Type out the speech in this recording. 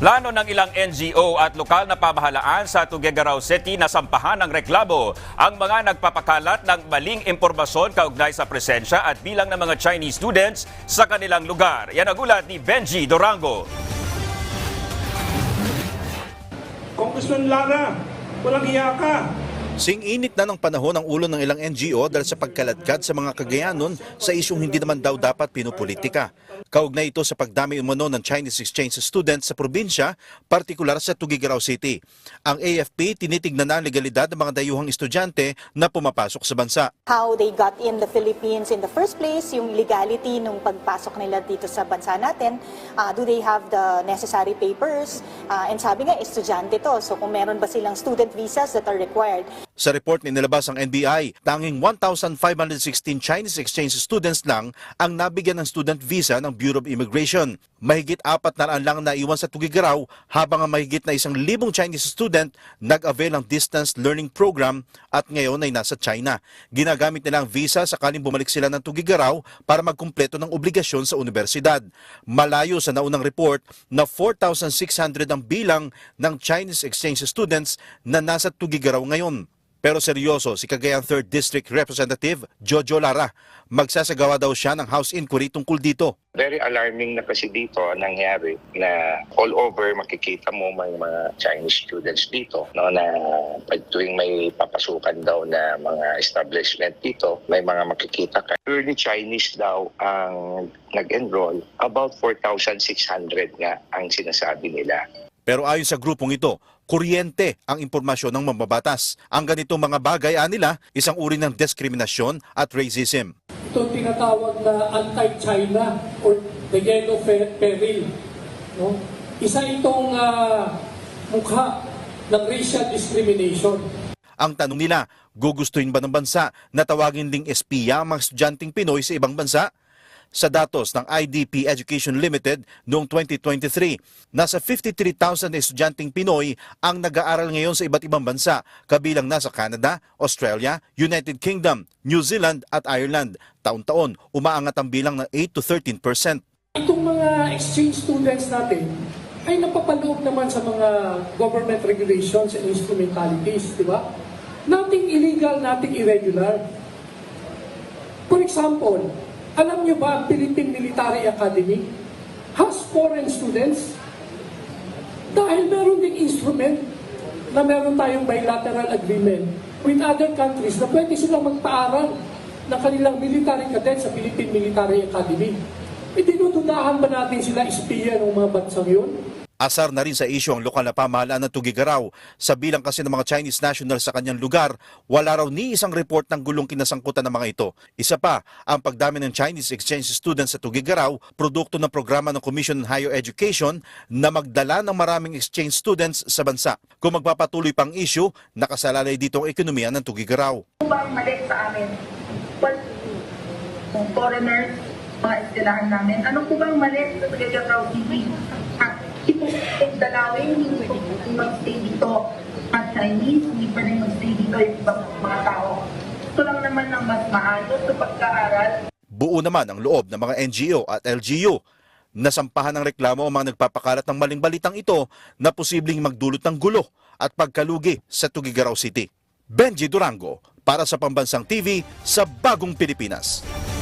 Plano ng ilang NGO at lokal na pamahalaan sa Tuguegarao City na sampahan ng reklamo ang mga nagpapakalat ng maling impormasyon kaugnay sa presensya at bilang ng mga Chinese students sa kanilang lugar. Yan ang ulat ni Benji Dorango. Congressman Lara, walang hiya ka. Sing-init na ng panahon ang ulo ng ilang NGO dahil sa pagkaladkad sa mga kagayanon sa isyong hindi naman daw dapat pinupolitika. Kaugnay ito sa pagdami umano ng Chinese exchange students sa probinsya, partikular sa Tuguegarao City. Ang AFP tinitignan na ang legalidad ng mga dayuhang estudyante na pumapasok sa bansa. how they got in the Philippines in the first place, yung legality nung pagpasok nila dito sa bansa natin, uh, do they have the necessary papers? Uh, and sabi nga, estudyante to, so kung meron ba silang student visas that are required. Sa report ni nilabas ang NBI, tanging 1,516 Chinese exchange students lang ang nabigyan ng student visa ng Bureau of Immigration. Mahigit apat na lang naiwan sa Tugigaraw habang ang mahigit na isang libong Chinese student nag-avail ng distance learning program at ngayon ay nasa China. Ginagamit nila ang visa sakaling bumalik sila ng Tugigaraw para magkumpleto ng obligasyon sa universidad. Malayo sa naunang report na 4,600 ang bilang ng Chinese exchange students na nasa Tugigaraw ngayon. Pero seryoso si Cagayan 3rd District Representative Jojo Lara. Magsasagawa daw siya ng House Inquiry tungkol dito. Very alarming na kasi dito ang nangyari na all over makikita mo may mga Chinese students dito no na pag tuwing may papasukan daw na mga establishment dito may mga makikita ka. Early Chinese daw ang nag-enroll about 4,600 nga ang sinasabi nila. Pero ayon sa grupong ito, kuryente ang impormasyon ng mambabatas. Ang ganitong mga bagay anila, isang uri ng diskriminasyon at racism. ito tinatawag na anti-China or the yellow peril. No? Isa itong ah, mukha ng racial discrimination. Ang tanong nila, gugustuhin ba ng bansa na tawagin ding espiya ang mga estudyanteng Pinoy sa ibang bansa? Sa datos ng IDP Education Limited noong 2023, nasa 53,000 estudyanteng Pinoy ang nag-aaral ngayon sa iba't ibang bansa, kabilang nasa Canada, Australia, United Kingdom, New Zealand at Ireland. Taon-taon, umaangat ang bilang ng 8 to 13 percent. Itong mga exchange students natin ay napapaloob naman sa mga government regulations and instrumentalities, di ba? Nothing illegal, nothing irregular. For example, alam niyo ba ang Philippine Military Academy has foreign students? Dahil meron ding instrument na meron tayong bilateral agreement with other countries na pwede silang magpaaral ng kanilang military cadets sa Philippine Military Academy. E dinududahan ba natin sila espiya ng mga bansang yun? Asar na rin sa isyo ang lokal na pamahalaan ng Tugigaraw. Sa bilang kasi ng mga Chinese nationals sa kanyang lugar, wala raw ni isang report ng gulong kinasangkutan ng mga ito. Isa pa, ang pagdami ng Chinese exchange students sa Tugigaraw, produkto ng programa ng Commission on Higher Education na magdala ng maraming exchange students sa bansa. Kung magpapatuloy pang issue, nakasalalay dito ang ekonomiya ng Tugigaraw. Ano ba ang mali sa amin? Kung foreigners, mga estilahan namin, ano po bang mali sa Tagagaw TV? Itong dalawin, hindi po mag-stay dito at Chinese, hindi pa rin mag-stay dito yung mga tao. Ito lang naman ang mas maayos sa pagkaaral Buo naman ang loob ng mga NGO at LGU. Nasampahan ng reklamo ang mga nagpapakalat ng maling balitang ito na posibleng magdulot ng gulo at pagkalugi sa Tugigaraw City. Benji Durango para sa Pambansang TV sa Bagong Pilipinas.